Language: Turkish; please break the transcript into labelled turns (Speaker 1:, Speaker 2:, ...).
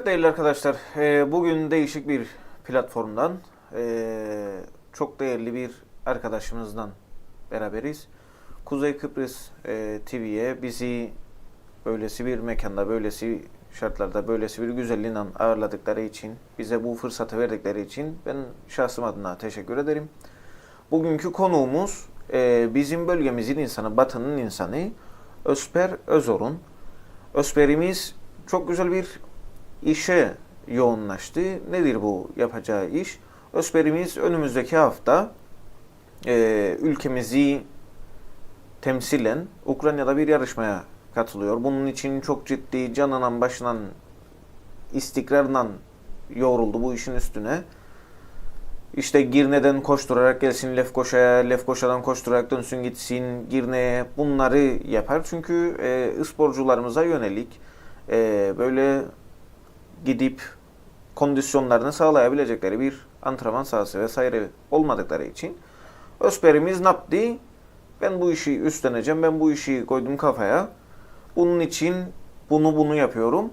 Speaker 1: Evet değerli arkadaşlar, e, bugün değişik bir platformdan e, çok değerli bir arkadaşımızdan beraberiz. Kuzey Kıbrıs e, TV'ye bizi böylesi bir mekanda, böylesi şartlarda, böylesi bir güzelliğiyle ağırladıkları için, bize bu fırsatı verdikleri için ben şahsım adına teşekkür ederim. Bugünkü konuğumuz bizim bölgemizin insanı, Batı'nın insanı Ösper Özorun. Ösperimiz çok güzel bir işe yoğunlaştı. Nedir bu yapacağı iş? Ösperimiz önümüzdeki hafta e, ülkemizi temsilen Ukrayna'da bir yarışmaya katılıyor. Bunun için çok ciddi canından başından istikrarla yoğruldu bu işin üstüne. İşte Girne'den koşturarak gelsin Lefkoşa'ya, Lefkoşa'dan koşturarak dönsün gitsin Girne'ye bunları yapar. Çünkü e, sporcularımıza yönelik e, böyle gidip kondisyonlarını sağlayabilecekleri bir antrenman sahası vesaire olmadıkları için Ösperimiz ne yaptı? Ben bu işi üstleneceğim, ben bu işi koydum kafaya. Bunun için bunu bunu yapıyorum.